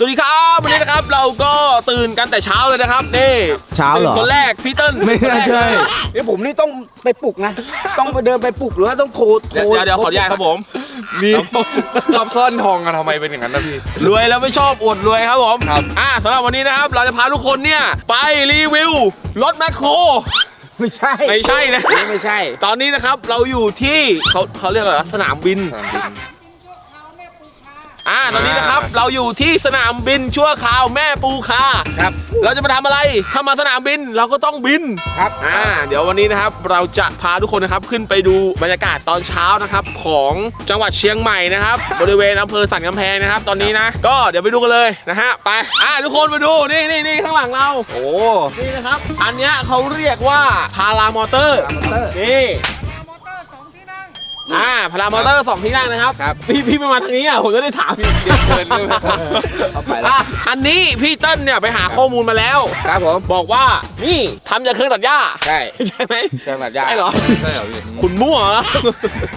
สวัสดีครับวันนี้นะครับเราก็ตื่นกันแต่เช้าเลยนะครับนี่เช้าเหรอ ตื่นคนแรกพี่เติ้ลไม่น่าใช่เดี๋ยวผมนี่ต้องไปปลุกนะ ต้องไปเดินไปปลุกหรือว่าต้องโทรโทเดี๋รยวเดี๋ยวเดี๋ยวขออนุญาตครับผมนี่ชอบซ่อนทองกันทำไมเป็นอย่างนั้นนะพี่ รวยแล้วไม่ชอบอวดรวยครับผมครับอ่าสำหรับวันนี้นะครับ เราจะพาทุกคนเนี่ยไปรีวิวรถแมคโคร ไม่ใช่ไม่ใช่นะนี่ไม่ใช่ ตอนนี้นะครับเราอยู่ที่เขาเขาเรียกอะไรวะสนามบิน อ่าตอนนี้นะครับเราอยู่ที่สนามบินชั่วคราวแม่ปูคาครับ เราจะมาทำอะไรถ้ามาสนามบินเราก็ต้องบินครับอ่าเดี๋ยววันนี้นะครับเราจะพาทุกคนนะครับขึ้นไปดูบรรยากาศตอนเช้านะครับของจังหวัดเชียงใหม่นะครับบริเวณอำเภอสันกำแพงนะครับ ตอนนี้นะก็เดี๋ยวไปดูกันเลยนะฮะไปอ่าทุกคนไปดูนี่นี่นี่ข้างหลังเราโอ้นี่นะครับ อันเนี้ยเขาเรียกว่าพารามอเตอร์มอเตอร์นี่ อ่าพารามอเตอร์สองที่นั่งนะครับ ครับ พี่พี่ไม่มาทางนี้อะผมจะได้ถามพี่เดี๋ยวเกินเลยเอาไปแล้ว อะอันนี้พี่เติ้ลเนี่ยไปหาข้อมูลมาแล้ว ครับผม บอกว่านี่ทำจากเครื่องตัดหญ้า ใช่ใช่ไหม เครื่องตัดหญ้าใช่เหรอ ใช่เหรอพี่คุณมั่วเหรอ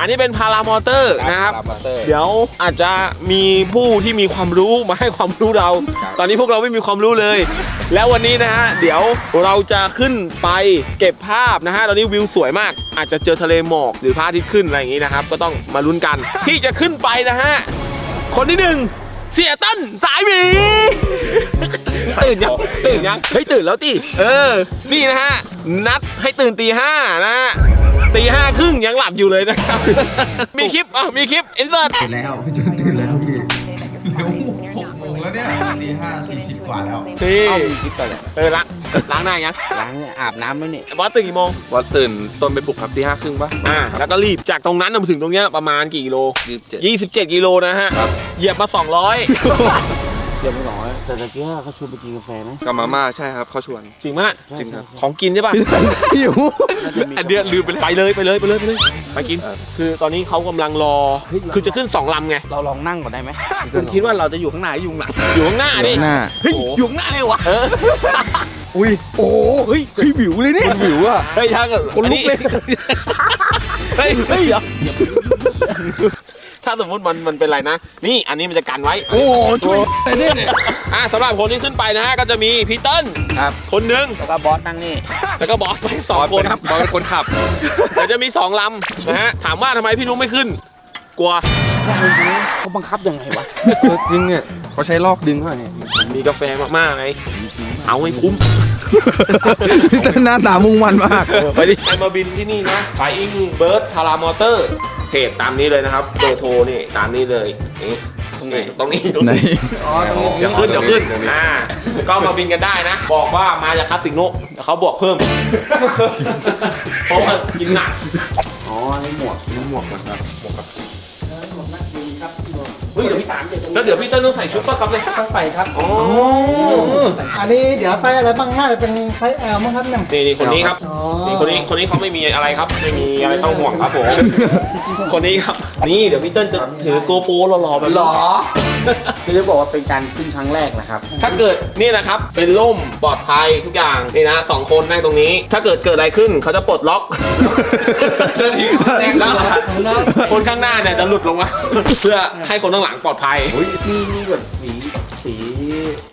อันนี้เป็นพารามอเตอร์นะครับมอเตอร์ เดี๋ยวอาจจะมีผู้ที่มีความรู้มาให้ความรู้เรา ครับ ตอนนี้พวกเราไม่มีความรู้เลย แล้ววันนี้นะฮะ เดี๋ยวเราจะขึ้นไปเก็บภาพนะฮะ ตอนนี้วิวสวยมาก อาจจะเจอทะเลหมอกหรือพระอาทิตย์ขึ้นอะไรอย่างนี้นะครับ ก็ต้องมาลุ้นกัน ที่จะขึ้นไปนะฮะ คนที่หนึ่งเสียตั้นสายหมีตื่นยังตื่นยังเฮ้ยตื่นแล้วติเออ นี่นะฮะ นัดให้ตื่นตีห้านะฮะตีห้าครึ่งยังหลับอยู่เลยนะครับ มีคลิปอะมีคลิปอินเสิร์ตตื่นแล้วพี่ตื่นตื่นแล้วพี่ ตีห้าสี่สิบกว่าแล้วนี่เอามีคลิปก่อนเลยเออล้างล้างหน้ายังล้างเนี่ยอาบน้ำแล้วนี่บอสตื่นกี่โมงวัดตื่นต้นไปปลุกครับที่ห้าครึ่งป่ะอ่าแล้วก็รีบจากตรงนั้นมาถึงตรงเนี้ยประมาณกี่กิโลยี่สิบเจ็ด27กิโลนะฮะเหยียบมา200เดี๋ย วไม่หรอกแต่ตะกี้เขาชวนไปกินกาแฟไหมกับมาม่าใช่ครับเขาชวน จริงมากจริงครับ ของกินใช่ป่ะหิวน่าจะมีอันเดียลืมไปเลยไปเลยไปเลยไปเลยไปเลยไปกินเออคือตอนนี้เขากำลังรอ คือจะขึ้น2ลำไง เราลองนั่งก่อนได้ไหมคุณคิดว่าเราจะอยู่ข้างหน้าหรืออยู่ข้างหลังอยู่ข้างหน้าดิหน้าเฮ้ยอยู่ข้างหน้าเลยวะเอออุ้ยโอ้เฮ้ยเฮ้ยวิวเลยเนี่ยวิวอะเฮ้ยถ้าเกิดคนลุกเลยเฮ้ยเฮ้ยเดี๋ยว ถ้าสมมติมันมันเป็นไรนะ นี่อันนี้มันจะกันไว้ โอ้ช่วยแต่เนี่ยเนี่ยอะสำหรับคนที่ขึ้นไปนะฮะก็จะมีพี่เติ้ลครับ คนหนึ่งแล้วก็บอสนั่งนี่ แล้วก็บอสไปสองบอสคนเป็นบอสเป็นคนขับเดี๋ยวจะมีสองลำนะฮะถามว่าทำไมพี่นุ้งไม่ขึ้น กลัวเขาบังคับยังไงวะจริงเนี่ย เขาใช้ลอกดึงเขาเนี่ยมีกาแฟมากๆไงเอาให้คุ้มพี่เต้นหน้าตามุ่งมั่นมาก ไปดิไปมาบินที่นี่นะไฟอิงเบิร์ดพารามอเตอร์เพจตามนี้เลยนะครับเบอร์โทรนี่ตามนี้เลยนี่ตรงนี้ตรงนี้ตรงไหนนี้อ๋อตรงนี้เดี๋ยวขึ้นเดี๋ยวขึ้นอ่าก็มาบินกันได้นะ บอกว่ามาจากคาสิโนเดี๋ยวเขาบวกเพิ่มเพราะว่ากินหนัก อ๋อนี่หมวกนี่หมวกนะครับ เฮ้ยเดี๋ยวพี่แล้วเดี๋ยวพี่เต้นต้องใส่ชุดป่ะครับเนี่ยต้องใส่ครับอ๋ออันนี้เดี๋ยวไส้อะไรบ้างน่าจะเป็นไส้แอลมั้งครับเนี่ยนี่นี่คนนี้ครับอ๋อนี่คนนี้คนนี้เขาไม่มีอะไรครับ ไม่มีอะไรต้องห่วงครับผมคนนี้ครับ นี่เดี๋ยวพี่เติ้ลจะถือโกโปรหล่อๆแบบหรนี้อ คือจะบอกว่าเป็นการขึ้นครั้งแรกนะครับ ถ้าเกิดนี่นะครับ เป็นร่มปลอดภัยทุกอย่างนี่นะสองคนนั่งตรงนี้ ถ้าเกิดเกิดอะไรขึ้นเขาจะปลดล็อกแล้วคนข้างหน้าเนี่ยจะหลุดลงมาเพื่อให้คนข้างหลังปลอดภัยมีมีแบบสีสี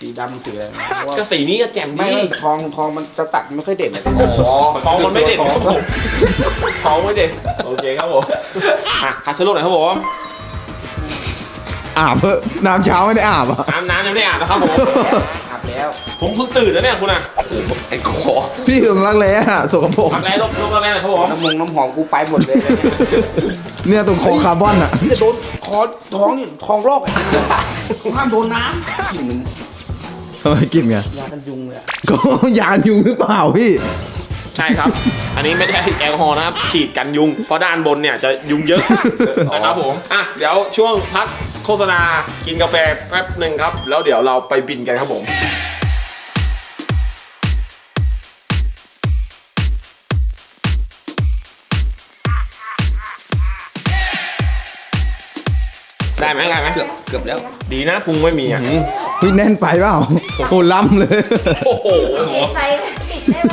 สีดำสีอะไรนะเพราะว่าก็สีนี้ก็แจ่มไม่ดีไม่ทองทองมันจะตัดไม่ค่อยเด่นเลยอ๋อทองมันไม่เด่นครับผมทองไม่เด่นโอเคครับผมอะคาชโลหน่อยครับผม อาบเพิ่น้ำเช้าไม่ได้อาบอะน้ำน้ำยังไม่ได้อาบนะครับผม อาบแล้ว ผมเพิ่งตื่นแล้วเนี่ยคุณอะไอ้คอพี่ถึงรักแร้อะสกปรกพักแร้ลบลบแร้หน่อยครับผมน้ำมงน้ำหอมกูไปหมดเลยเนี่ยตรงคอคาร์บอนอะจะโดนคอท้องนี่ทองลอกอะกูห้ามโดนน้ำกลิ่นเหมันทำไมกินไงยากันยุงเลยอะก็ยานยุงหรือเปล่าพี่ใช่ครับ อันนี้ไม่ได้แอลกอฮอล์นะครับฉีดกันยุง เพราะด้านบนเนี่ยจะยุงเยอะนะครับผม อะ เดี๋ยวช่วงพัก โฆษณา กินกาแฟแป๊บหนึ่งครับ แล้วเดี๋ยวเราไปบินกันครับผม ได้ไหมได้ไหมเกือบเกือบแล้ว ดีนะพุงไม่มีอะ พี่แน่นไปเปล่าโอ้ล้ำเลย โอ้โหใส่ติดได้ไหม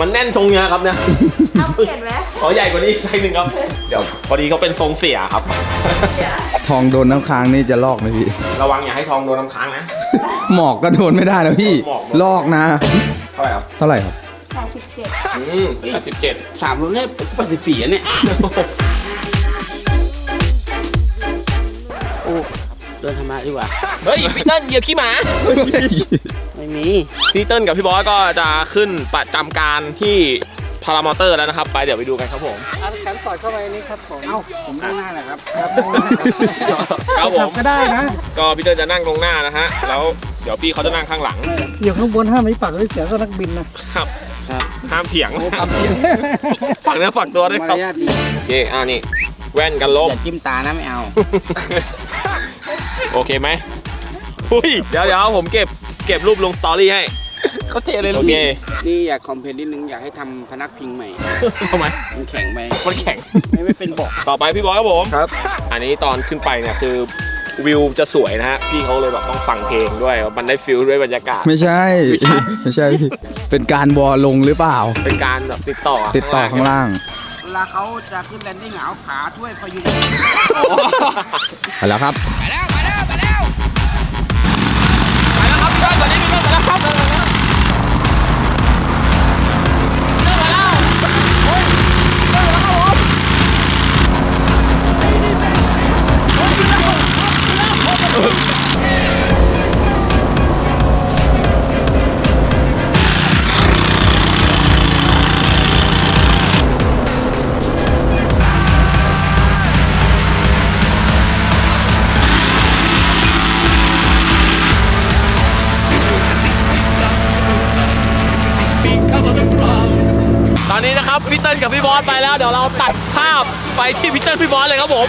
มันแน่นตรงเนี้ยครับเนี่ยเอาเปลี่ยนไหมขอใหญ่กว่านี้อีกไซส์หนึ่งครับ เดี๋ยวพอดีเขาเป็นทรงเสียครับ ทองโดนน้ำค้างนี่จะลอกไหมพี่ ระวังอย่าให้ทองโดนน้ำค้างนะ หมอกก็โดนไม่ได้นะพี่ หมอกลอกนะ เท่าไหร่ครับเท่าไหร่ครับแปดสิบเจ็ดอืมแปดสิบเจ็ดสามรุ่นเนี่ยปฏิสีเนี่ย โอ้เดินธรรมะดีกว่า เฮ้ย พี่เติ้ลเหยียบขี้หมาไม่มีพี่เติ้ลกับพี่บอสก็จะขึ้นประจำการที่พารามอเตอร์แล้วนะครับ ไปเดี๋ยวไปดูกันครับผมเอาแขนสอดเข้าไปนี่ครับผมเอ้าผมนั่งหน้าแหละครับครับผมก็ได้นะ ก็พี่เติ้ลจะนั่งตรงหน้านะฮะแล้วเดี๋ยวพี่เขาจะนั่งข้างหลังอยู่ข้างบนห้ามมีปากด้วยเสียงก็นักบินนะครับครับห้ามเถียงโอ้ครับพี่ฝักเนื้อฝักตัวด้วยมาครับรยาทดีโอเคอ่านี่แว่นกันลมอย่าจิ้มตานะไม่เอา โอเคไหมอุ้ยเดี๋ยวเดี๋ยวผมเก็บ เก็บรูปลงสตอรี่ให้ เขาเทเลยโอเคนี่อยากคอมเพลนนิดนึงอยากให้ทำพนักพิงใหม่ ทำไมมันแข็งไปมันแข็ง ไม่ไม่เป็นเบอกต่อไปพี่บอยครับผมครับ อันนี้ตอนขึ้นไปเนี่ยคือวิวจะสวยนะฮะ พี่เขาเลยแบบต้องฟังเพลงด้วย มันได้ฟิลด้วยบรรยากาศ ไม่ใช่ ไม่ใช่ ไม่ใช่พี่เป็นการวอลลงหรือเปล่า เป็นการแบบติดต่อติดต่อข้างล่างเวลาเขาจะขึ้นแลนดิ้งอะเอาขาช่วยพยุงอ๋อไปแล้วครับ ไปแล้ว ตอนนี้พี่เติ้ลไปแล้วครับ บอสไปแล้วเดี๋ยวเราตัดภาพไปที่พี่เติ้ลพี่บอสเลยครับผม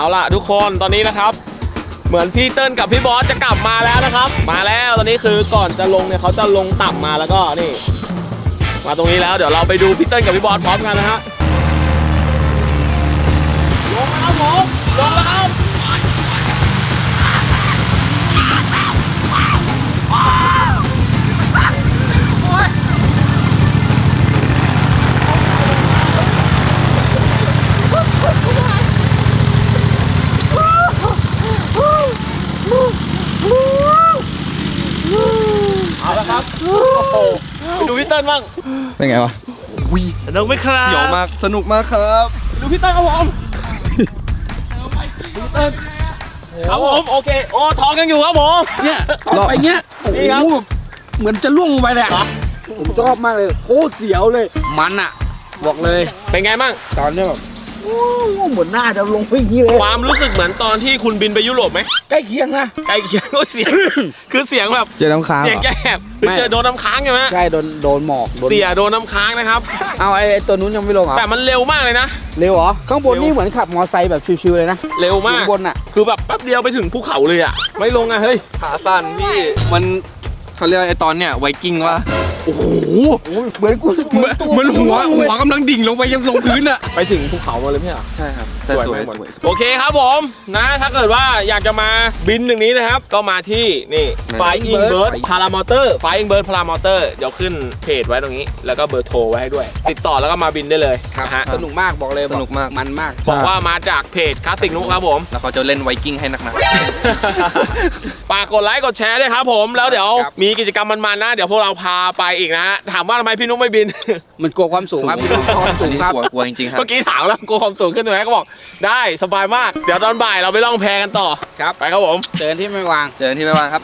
าล่ะทุกคนตอนนี้นะครับ เหมือนพี่เติ้ลกับพี่บอสจะกลับมาแล้วนะครับ มาแล้วตอนนี้คือก่อนจะลงเนี่ยเขาจะลงต่ำมาแล้วก็นี่ มาตรงนี้แล้วเดี๋ยวเราไปดูพี่เติ้ลกับพี่บอสพร้อมกันนะฮะลงแล้วผมลงแล้ว บ้างเป็นไงวะสนุกไหมครับเสียวมากสนุกมากครับดูพี่เติ้ลครับผมดูพี่เติ้ลครับผมโอเคโอ้ท้องยังอยู่ครับผมเนี่ยต่อไปเนี้ยโอ้นี่ครับโหเหมือนจะล่วงลงไปเลยอะผมชอบมากเลยโคตรเสียวเลย มันอะบอกเลยเป็นไงบ้างตอนเนี้ยแบบโอ้โห เหมือนหน้าจะลงไปอย่างนี้เลยความรู้สึกเหมือนตอนที่คุณบินไปยุโรปไหมใกล้เคียงนะใกล้เคียงโอ้ยเสียง คือเสียงแบบเจอน้ำค้างเสียงเหรอแยบคือเจอโดนน้ำค้างใช่ไหมใช่โดนโดนหมอกโดนเสียโดนน้ำค้างนะครับเอาไอ้ไอ้ตัวนู้นยังไม่ลงเหรอแต่มันเร็วมากเลยนะเร็วเหรอข้างบนเร็วนี่เหมือนขับมอไซค์แบบชิวๆเลยนะเร็วมากข้างบนอะคือแบบแป๊บเดียวไปถึงภูเขาเลยอะไม่ลงอะเฮ้ยขาสั่นพี่มันเขาเรียกว่าไอตอนเนี้ยไวกิ้งว่า โอ้โหเหมือนกูเหมือนเหมือนหัวหัวกำลังดิ่งลงไปยังลงพื้นอะไปถึงภูเขามาเลยไม่ใช่เหรอใช่ครับ สวยไหมโอเคครับผมนะถ้าเกิดว่าอยากจะมาบินอย่างนี้นะครับ ก็มาที่นี่ Flying Bird Paramotor Flying Bird Paramotor เดี๋ยวขึ้นเพจไว้ตรงนี้ แล้วก็เบอร์โทรไว้ให้ด้วย ติดต่อแล้วก็มาบินได้เลยนะฮะสนุกมากบอกเลยสนุกมากมันมากบอกว่ามาจากเพจคลาสสิกนุครับผม แล้วเขาจะเล่นไวกิ้งให้หนักฝากกดไลค์กดแชร์ด้วยครับผมแล้วเดี๋ยวครับมีกิจกรรมมันๆนะเดี๋ยวพวกเราพาไปอีกนะฮะถามว่าทำไมพี่นุ๊กไม่บิน มันกลัวความสูงครับมันกลัวความๆสูงครับกลัวกลัวจริงๆครับเมื่อกี้ถามแล้วกลัวความสูงขึ้นไหมก็บอกได้สบายมาก เดี๋ยวตอนบ่ายเราไปล่องแพกันต่อ ครับ ไปครับผมเจอที่ไม่วาง เจอกันที่ไม่ว่างครับ